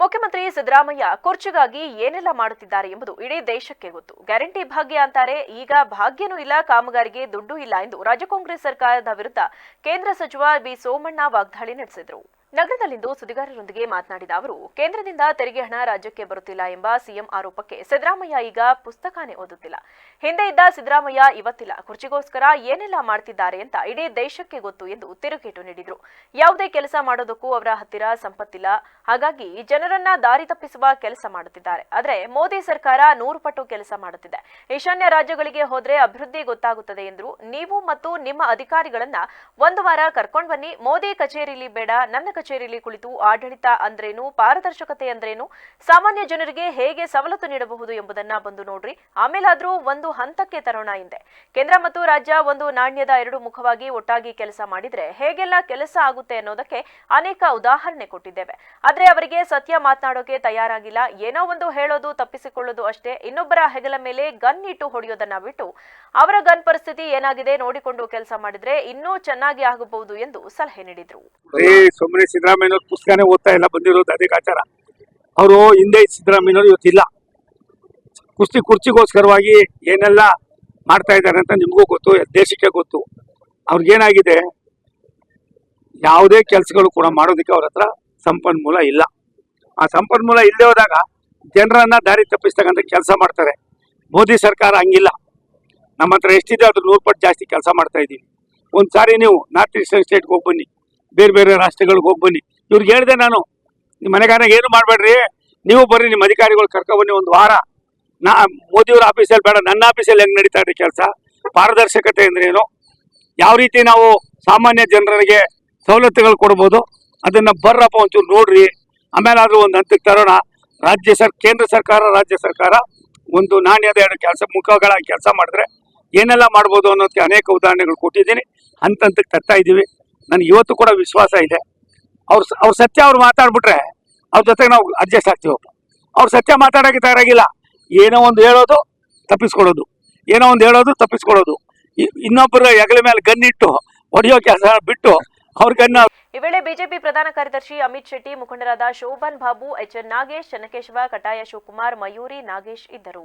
ಮುಖ್ಯಮಂತ್ರಿ ಸಿದ್ದರಾಮಯ್ಯ ಕುರ್ಚಿಗಾಗಿ ಏನೆಲ್ಲ ಮಾಡುತ್ತಿದ್ದಾರೆ ಎಂಬುದು ಇಡೀ ದೇಶಕ್ಕೆ ಗೊತ್ತು. ಗ್ಯಾರಂಟಿ ಭಾಗ್ಯ ಅಂತಾರೆ, ಈಗ ಭಾಗ್ಯನೂ ಇಲ್ಲ, ಕಾಮಗಾರಿಗೆ ದುಡ್ಡು ಇಲ್ಲ ಎಂದು ರಾಜ್ಯ ಕಾಂಗ್ರೆಸ್ ಸರ್ಕಾರದ ವಿರುದ್ಧ ಕೇಂದ್ರ ಸಚಿವ ಬಿ ಸೋಮಣ್ಣ ವಾಗ್ದಾಳಿ ನಡೆಸಿದರು. ನಗರದಲ್ಲಿಂದು ಸುದ್ದಿಗಾರರೊಂದಿಗೆ ಮಾತನಾಡಿದ ಅವರು, ಕೇಂದ್ರದಿಂದ ತೆರಿಗೆ ಹಣ ರಾಜ್ಯಕ್ಕೆ ಬರುತ್ತಿಲ್ಲ ಎಂಬ ಸಿಎಂ ಆರೋಪಕ್ಕೆ ಸಿದ್ದರಾಮಯ್ಯ ಈಗ ಪುಸ್ತಕನೇ ಓದುತ್ತಿಲ್ಲ. ಹಿಂದೆ ಇದ್ದ ಸಿದ್ದರಾಮಯ್ಯ ಇವತ್ತಿಲ್ಲ. ಕುರ್ಚಿಗೋಸ್ಕರ ಏನೆಲ್ಲ ಮಾಡ್ತಿದ್ದಾರೆ ಅಂತ ಇಡೀ ದೇಶಕ್ಕೆ ಗೊತ್ತು ಎಂದು ತಿರುಗೇಟು ನೀಡಿದರು. ಯಾವುದೇ ಕೆಲಸ ಮಾಡೋದಕ್ಕೂ ಅವರ ಹತ್ತಿರ ಸಂಪತ್ತಿಲ್ಲ. ಹಾಗಾಗಿ ಜನರನ್ನ ದಾರಿ ತಪ್ಪಿಸುವ ಕೆಲಸ ಮಾಡುತ್ತಿದ್ದಾರೆ. ಆದರೆ ಮೋದಿ ಸರ್ಕಾರ ನೂರು ಪಟ್ಟು ಕೆಲಸ ಮಾಡುತ್ತಿದೆ. ಈಶಾನ್ಯ ರಾಜ್ಯಗಳಿಗೆ ಹೋದ್ರೆ ಅಭಿವೃದ್ಧಿ ಗೊತ್ತಾಗುತ್ತದೆ ಎಂದರು, ನೀವು ಮತ್ತು ನಿಮ್ಮ ಅಧಿಕಾರಿಗಳನ್ನ ಒಂದು ವಾರ ಕರ್ಕೊಂಡು ಬನ್ನಿ. ಮೋದಿ ಕಚೇರಿಲಿ ಬೇಡ, ನನ್ನ ಕಚೇರಿಲಿ ಕುಳಿತು ಆಡಳಿತ ಅಂದ್ರೇನು, ಪಾರದರ್ಶಕತೆ ಅಂದ್ರೇನು, ಸಾಮಾನ್ಯ ಜನರಿಗೆ ಹೇಗೆ ಸವಲತ್ತು ನೀಡಬಹುದು ಎಂಬುದನ್ನ ಬಂದು ನೋಡ್ರಿ. ಆಮೇಲಾದ್ರೂ ಒಂದು ಹಂತಕ್ಕೆ ತರೋಣ ಹಿಂದೆ. ಕೇಂದ್ರ ಮತ್ತು ರಾಜ್ಯ ಒಂದು ನಾಣ್ಯದ ಎರಡು ಮುಖವಾಗಿ ಒಟ್ಟಾಗಿ ಕೆಲಸ ಮಾಡಿದ್ರೆ ಹೇಗೆಲ್ಲ ಕೆಲಸ ಆಗುತ್ತೆ ಅನ್ನೋದಕ್ಕೆ ಅನೇಕ ಉದಾಹರಣೆ ಕೊಟ್ಟಿದ್ದೇವೆ. ಆದ್ರೆ ಅವರಿಗೆ ಸತ್ಯ ಮಾತನಾಡೋಕೆ ತಯಾರಾಗಿಲ್ಲ. ಏನೋ ಒಂದು ಹೇಳೋದು, ತಪ್ಪಿಸಿಕೊಳ್ಳೋದು ಅಷ್ಟೇ. ಇನ್ನೊಬ್ಬರ ಹೆಗಲ ಮೇಲೆ ಗನ್ ಇಟ್ಟು ಹೊಡೆಯೋದನ್ನ ಬಿಟ್ಟು ಅವರ ಗನ್ ಪರಿಸ್ಥಿತಿ ಏನಾಗಿದೆ ನೋಡಿಕೊಂಡು ಕೆಲಸ ಮಾಡಿದ್ರೆ ಇನ್ನೂ ಚೆನ್ನಾಗಿ ಆಗಬಹುದು ಎಂದು ಸಲಹೆ ನೀಡಿದ್ರು. ಸುಮ್ಮನೆ ಸಿದ್ದರಾಮಯ್ಯನವ್ರ ಪುಸ್ತಕನೇ ಓದ್ತಾ ಇಲ್ಲ, ಬಂದಿರೋದು ಅದೇ ಆಚಾರ ಅವರು ಹಿಂದೆ ಸಿದ್ದರಾಮಯ್ಯವ್ರು ಇವತ್ತಿಲ್ಲ. ಕುಸ್ತಿ ಕುರ್ಚಿಗೋಸ್ಕರವಾಗಿ ಏನೆಲ್ಲ ಮಾಡ್ತಾ ಇದ್ದಾರೆ ಅಂತ ನಿಮಗೂ ಗೊತ್ತು, ದೇಶಕ್ಕೆ ಗೊತ್ತು. ಅವ್ರಿಗೇನಾಗಿದೆ? ಯಾವುದೇ ಕೆಲಸಗಳು ಕೂಡ ಮಾಡೋದಕ್ಕೆ ಅವ್ರ ಹತ್ರ ಸಂಪನ್ಮೂಲ ಇಲ್ಲ. ಆ ಸಂಪನ್ಮೂಲ ಇಲ್ಲದೆ ಹೋದಾಗ ಜನರನ್ನ ದಾರಿ ತಪ್ಪಿಸ್ತಕ್ಕಂಥ ಕೆಲಸ ಮಾಡ್ತಾರೆ. ಮೋದಿ ಸರ್ಕಾರ ಹಂಗಿಲ್ಲ. ನಮ್ಮ ಹತ್ರ ಎಷ್ಟಿದೆ ಅದ್ರ ನೂರು ಪಟ್ಟು ಜಾಸ್ತಿ ಕೆಲಸ ಮಾಡ್ತಾ ಇದ್ದೀವಿ ಒಂದು ಸಾರಿ ನೀವು ನಾರ್ತ್ ಈಸ್ಟರ್ನ್ ಸ್ಟೇಟ್ಗೆ ಹೋಗಿ ಬನ್ನಿ. ಬೇರೆ ಬೇರೆ ರಾಷ್ಟ್ರಗಳಿಗೆ ಹೋಗಿ ಬನ್ನಿ. ಇವ್ರಿಗೆ ಹೇಳಿದೆ ನಾನು, ನಿಮ್ಮ ಮನೆಗಾರ ಏನು ಮಾಡಬೇಡ್ರಿ? ನೀವು ಬರ್ರಿ, ನಿಮ್ಮ ಅಧಿಕಾರಿಗಳು ಕರ್ಕೊಬನ್ನಿ ಒಂದು ವಾರ. ನಾ, ಮೋದಿಯವ್ರ ಆಫೀಸಲ್ಲಿ ಬೇಡ, ನನ್ನ ಆಫೀಸಲ್ಲಿ ಹೆಂಗೆ ನಡೀತಾ ಇದೆ ಕೆಲಸ? ಪಾರದರ್ಶಕತೆ ಅಂದ್ರೆ ಏನು? ಯಾವ ರೀತಿ ನಾವು ಸಾಮಾನ್ಯ ಜನರಿಗೆ ಸವಲತ್ತುಗಳು ಕೊಡ್ಬೋದು? ಅದನ್ನು ಬರ್ರಪ್ಪ ಒಂಚೂರು ನೋಡ್ರಿ. ಆಮೇಲೆ ಆದರೂ ಒಂದು ಹಂತಕ್ಕೆ ತರೋಣ. ರಾಜ್ಯ ಸರ್, ಕೇಂದ್ರ ಸರ್ಕಾರ, ರಾಜ್ಯ ಸರ್ಕಾರ ಒಂದು ನಾಣ್ಯದ ಎರಡು ಕೆಲಸ ಮುಖಗಳಾಗಿ ಕೆಲಸ ಮಾಡಿದ್ರೆ ಏನೆಲ್ಲ ಮಾಡ್ಬೋದು ಅನ್ನೋದಕ್ಕೆ ಅನೇಕ ಉದಾಹರಣೆಗಳು ಕೊಟ್ಟಿದ್ದೀನಿ. ಹಂತ ಹಂತಕ್ಕೆ ತರ್ತಾ ಇದ್ದೀವಿ. ನನಗೆ ಇವತ್ತು ಕೂಡ ವಿಶ್ವಾಸ ಇದೆ. ಅವ್ರು ಅವ್ರ ಸತ್ಯ ಅವ್ರು ಮಾತಾಡ್ಬಿಟ್ರೆ ಅವ್ರ ಜೊತೆಗೆ ನಾವು ಅಡ್ಜಸ್ಟ್ ಆಗ್ತೀವಪ್ಪ ಅವ್ರು ಸತ್ಯ ಮಾತಾಡೋಕೆ ತಯಾರಾಗಿಲ್ಲ. ಏನೋ ಒಂದು ಹೇಳೋದು ತಪ್ಪಿಸ್ಕೊಳ್ಳೋದು. ಏನೋ ಒಂದು ಹೇಳೋದು ತಪ್ಪಿಸ್ಕೊಳ್ಳೋದು. ಇನ್ನೊಬ್ಬರ ಹೆಗಲ ಮೇಲೆ ಗನ್ನಿಟ್ಟು ಹೊಡೆಯೋ ಕೆಲಸ ಬಿಟ್ಟು ಅವ್ರ ಗನ್ನ ಈ ವೇಳೆ ಬಿಜೆಪಿ ಪ್ರಧಾನ ಕಾರ್ಯದರ್ಶಿ ಅಮಿತ್ ಶೆಟ್ಟಿ ಮುಖಂಡರಾದ ಶೋಭನ್ ಬಾಬು ಎಚ್ಎನ್ ನಾಗೇಶ್, ಚನ್ನಕೇಶವ, ಕಟಾಯ ಶಿವಕುಮಾರ್, ಮಯೂರಿ ನಾಗೇಶ್ ಇದ್ದರು.